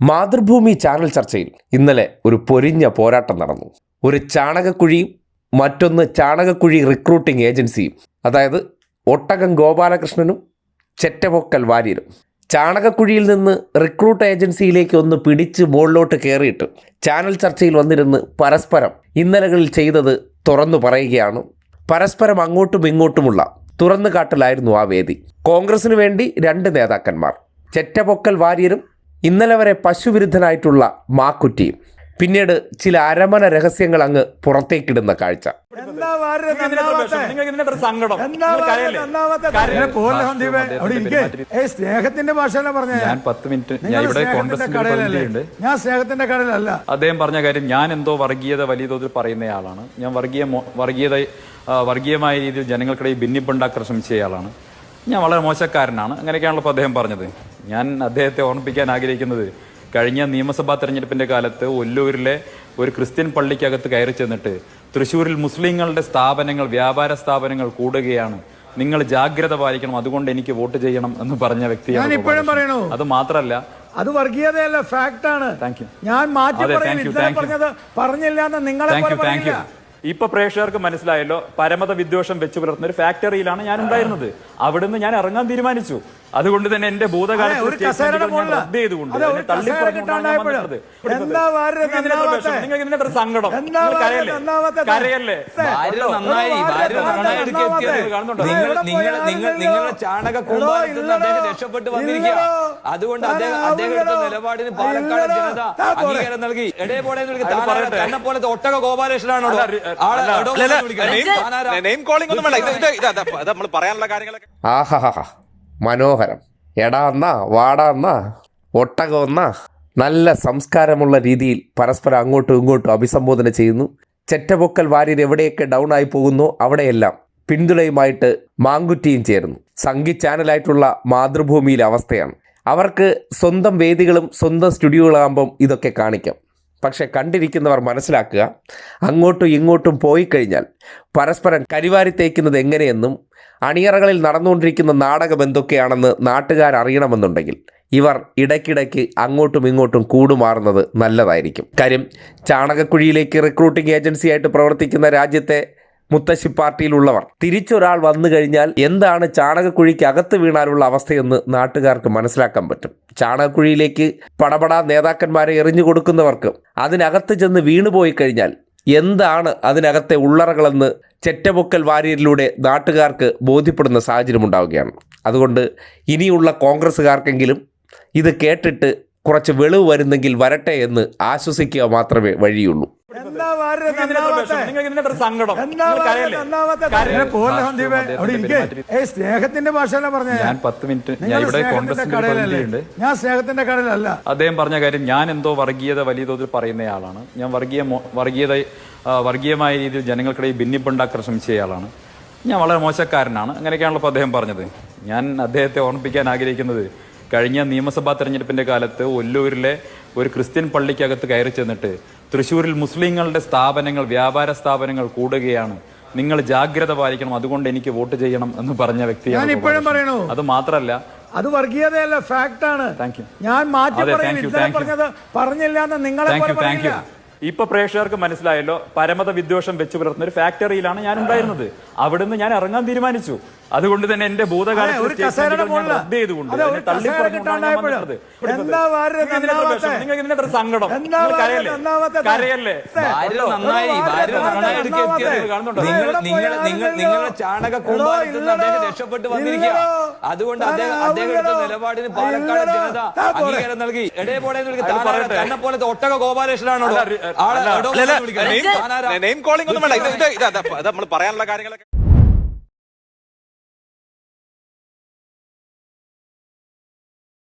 Mathrubhumi channel ചർച്ചയിൽ ഇന്നലെ ഒരു പൊരിഞ്ഞ പോരാട്ടം നടന്നു. ഒരു ചാണകക്കുഴിയും മറ്റൊന്ന് ചാണകക്കുഴി റിക്രൂട്ടിംഗ് ഏജൻസിയും അതായത് ഒട്ടകം ഗോപാലകൃഷ്ണനും ചെറ്റപൊക്കൽ വാര്യരും. ചാണകക്കുഴിയിൽ നിന്ന് റിക്രൂട്ട് ഏജൻസിയിലേക്ക് ഒന്ന് പിടിച്ച് മുകളിലോട്ട് കയറിയിട്ട് ചാനൽ ചർച്ചയിൽ വന്നിരുന്ന് പരസ്പരം ഇന്നലകളിൽ ചെയ്തത് തുറന്നു പറയുകയാണ്. പരസ്പരം അങ്ങോട്ടും ഇങ്ങോട്ടുമുള്ള തുറന്നു കാട്ടലായിരുന്നു ആ വേദി. കോൺഗ്രസിന് വേണ്ടി രണ്ട് നേതാക്കന്മാർ ചെറ്റപൊക്കൽ വാര്യരും ഇന്നലെ വരെ പശുവിരുദ്ധനായിട്ടുള്ള മാക്കുറ്റി പിന്നീട് ചില അരമന രഹസ്യങ്ങൾ അങ്ങ് പുറത്തേക്കിടുന്ന കാഴ്ച. സ്നേഹത്തിന്റെ ഭാഷയല്ല പറഞ്ഞ? ഞാൻ പത്ത് മിനിറ്റ് ഞാൻ ഇവിടെ കോൺഗ്രസിന്റെ ഞാൻ സ്നേഹത്തിന്റെ കടലല്ല അദ്ദേഹം പറഞ്ഞ കാര്യം ഞാൻ എന്തോ വർഗീയത വലിയ തോതിൽ പറയുന്നയാളാണ് ഞാൻ വർഗീയ വർഗീയത വർഗീയമായ രീതിയിൽ ജനങ്ങൾക്കിടയിൽ ഭിന്നിപ്പുണ്ടാക്കാൻ ശ്രമിച്ചയാളാണ് ഞാൻ വളരെ മോശക്കാരനാണ്. അങ്ങനെയൊക്കെയാണല്ലോ ഇപ്പോൾ അദ്ദേഹം പറഞ്ഞത്. ഞാൻ അദ്ദേഹത്തെ ഓർമ്മിപ്പിക്കാൻ ആഗ്രഹിക്കുന്നത് കഴിഞ്ഞ നിയമസഭാ തെരഞ്ഞെടുപ്പിന്റെ കാലത്ത് ഒല്ലൂരിലെ ഒരു ക്രിസ്ത്യൻ പള്ളിക്കകത്ത് കയറി ചെന്നിട്ട് തൃശ്ശൂരിൽ മുസ്ലിങ്ങളുടെ സ്ഥാപനങ്ങൾ വ്യാപാര സ്ഥാപനങ്ങൾ കൂടുകയാണ്. നിങ്ങൾ ജാഗ്രത പാലിക്കണം. അതുകൊണ്ട് എനിക്ക് വോട്ട് ചെയ്യണം എന്ന് പറഞ്ഞ വ്യക്തിയാണ് ഇപ്പോഴും പറയണു. അത് മാത്രമല്ല. അത് വർഗീയതയല്ല ഫാക്ട് ആണ്. ഞാൻ മാറ്റി പറഞ്ഞത് പറഞ്ഞില്ല എന്ന് നിങ്ങളെ ഇപ്പൊ പ്രേക്ഷകർക്ക് മനസ്സിലായല്ലോ പരമത വിദ്വേഷം വെച്ച് പുലർത്തുന്ന ഒരു ഫാക്ടറിയിലാണ് ഞാൻ ഉണ്ടായിരുന്നത് അവിടുന്ന് ഞാൻ ഇറങ്ങാൻ തീരുമാനിച്ചു. അതുകൊണ്ട് തന്നെ എന്റെ ഭൂതകാലത്ത് സങ്കടം കരയല്ലേ. നിങ്ങളുടെ ചാണക കൂമ്പാരത്തിൽ അദ്ദേഹം രക്ഷപ്പെട്ട് വന്നിരിക്കുക അതുകൊണ്ട് അദ്ദേഹം അദ്ദേഹത്തിന്റെ നിലപാടിന് പാലക്കാട് ഇല്ലടോ. ജനത അംഗീകാരം നൽകി എടേ. തന്നെ പോലത്തെ ഒട്ടക ഗോപാലകൃഷ്ണനാണോ ആളെ അത് നമ്മൾ പറയാനുള്ള കാര്യങ്ങളൊക്കെ ആഹാഹാ മനോഹരം. എടാ എന്നാ വാടാ എന്നാ ഒട്ടകം നല്ല സംസ്കാരമുള്ള രീതിയിൽ പരസ്പരം അങ്ങോട്ടും ഇങ്ങോട്ടും അഭിസംബോധന ചെയ്യുന്നു. ചെറ്റപൊക്കൽ വാര്യർ എവിടെയൊക്കെ ഡൗൺ ആയി പോകുന്നോ അവിടെയെല്ലാം പിന്തുണയുമായിട്ട് മാങ്കുറ്റിയും ചേരുന്നു. സംഗീത് ചാനലായിട്ടുള്ള മാതൃഭൂമിയിലെ അവസ്ഥയാണ്. അവർക്ക് സ്വന്തം വേദികളും സ്വന്തം സ്റ്റുഡിയോകളാകുമ്പം ഇതൊക്കെ കാണിക്കാം. പക്ഷെ കണ്ടിരിക്കുന്നവർ മനസ്സിലാക്കുക അങ്ങോട്ടും ഇങ്ങോട്ടും പോയി കഴിഞ്ഞാൽ പരസ്പരം കരിവാരി തേക്കുന്നത് എങ്ങനെയെന്നും അണിയറകളിൽ നടന്നുകൊണ്ടിരിക്കുന്ന നാടകം എന്തൊക്കെയാണെന്ന് നാട്ടുകാർ അറിയണമെന്നുണ്ടെങ്കിൽ ഇവർ ഇടയ്ക്കിടയ്ക്ക് അങ്ങോട്ടും ഇങ്ങോട്ടും കൂടുമാറുന്നത് നല്ലതായിരിക്കും. കാര്യം ചാണകക്കുഴിയിലേക്ക് റിക്രൂട്ടിംഗ് ഏജൻസിയായിട്ട് പ്രവർത്തിക്കുന്ന രാജ്യത്തെ മുത്തശ്ശി പാർട്ടിയിലുള്ളവർ. തിരിച്ചൊരാൾ വന്നു കഴിഞ്ഞാൽ എന്താണ് ചാണകക്കുഴിക്ക് അകത്ത് വീണാലുള്ള അവസ്ഥയെന്ന് നാട്ടുകാർക്ക് മനസ്സിലാക്കാൻ പറ്റും. ചാണകക്കുഴിയിലേക്ക് പടപടാ നേതാക്കന്മാരെ എറിഞ്ഞു കൊടുക്കുന്നവർക്ക് അതിനകത്ത് ചെന്ന് വീണുപോയി കഴിഞ്ഞാൽ എന്താണ് അതിനകത്തെ ഉള്ളറകളെന്ന് ചെറ്റപൊക്കൽ വാരിയരിലൂടെ നാട്ടുകാർക്ക് ബോധ്യപ്പെടുന്ന സാഹചര്യം ഉണ്ടാവുകയാണ്. അതുകൊണ്ട് ഇനിയുള്ള കോൺഗ്രസ്സുകാർക്കെങ്കിലും ഇത് കേട്ടിട്ട് കുറച്ച് വെളിവ് വരുന്നെങ്കിൽ വരട്ടെ എന്ന് ആശ്വസിക്കുക മാത്രമേ വഴിയുള്ളൂ. സ്നേഹത്തിന്റെ ഭാഷയല്ല പറഞ്ഞ? ഞാൻ പത്ത് മിനിറ്റ് ഞാൻ ഇവിടെ കോൺഗ്രസിന്റെ ഞാൻ സ്നേഹത്തിന്റെ കടലല്ല അദ്ദേഹം പറഞ്ഞ കാര്യം ഞാൻ എന്തോ വർഗീയത വലിയ തോതിൽ പറയുന്നയാളാണ്. ഞാൻ വർഗീയ വർഗീയത വർഗീയമായ രീതിയിൽ ജനങ്ങൾക്കിടയിൽ ഭിന്നിപ്പുണ്ടാക്കാൻ ശ്രമിച്ചയാളാണ്. ഞാൻ വളരെ മോശക്കാരനാണ്. അങ്ങനെയൊക്കെയാണല്ലോ അദ്ദേഹം പറഞ്ഞത്. ഞാൻ അദ്ദേഹത്തെ ഓർമ്മിപ്പിക്കാൻ ആഗ്രഹിക്കുന്നത്. കഴിഞ്ഞ നിയമസഭാ തെരഞ്ഞെടുപ്പിന്റെ കാലത്ത് ഒല്ലൂരിലെ ഒരു ക്രിസ്ത്യൻ പള്ളിക്കകത്ത് കയറി ചെന്നിട്ട് തൃശ്ശൂരിൽ മുസ്ലിങ്ങളുടെ സ്ഥാപനങ്ങൾ വ്യാപാര സ്ഥാപനങ്ങൾ കൂടുകയാണ്. നിങ്ങൾ ജാഗ്രത പാലിക്കണം. അതുകൊണ്ട് എനിക്ക് വോട്ട് ചെയ്യണം എന്ന് പറഞ്ഞ വ്യക്തിയാണ് ഇപ്പോഴും പറയണു. അത് മാത്രല്ല. അത് വർഗീയതയല്ല ഫാക്ട് ആണ്. ഞാൻ മാറ്റി. പറഞ്ഞത് പറഞ്ഞില്ല എന്ന് നിങ്ങളെ ഇപ്പൊ പ്രേക്ഷകർക്ക് മനസ്സിലായല്ലോ പരമത വിദ്വേഷം വെച്ചു പുലർത്തുന്ന ഒരു ഫാക്ടറിയിലാണ് ഞാൻ ഉണ്ടായിരുന്നത് അവിടുന്ന് ഞാൻ ഇറങ്ങാൻ തീരുമാനിച്ചു. അതുകൊണ്ട് തന്നെ എന്റെ ഭൂതകാലത്ത് സങ്കടം. കരയല്ലേ. നിങ്ങളുടെ ചാണക അദ്ദേഹം രക്ഷപ്പെട്ട് വന്നിരിക്കുക അതുകൊണ്ട് അദ്ദേഹം അദ്ദേഹം എടുത്ത നിലപാടിന് പാലക്കാട് ഇല്ലടോ. ജനത അംഗീകാരം നൽകി. എടേ. തന്നെ പോലത്തെ ഒട്ടക ഗോപാലകൃഷ്ണനാണോ? അത് നമ്മൾ പറയാനുള്ള കാര്യങ്ങളൊക്കെ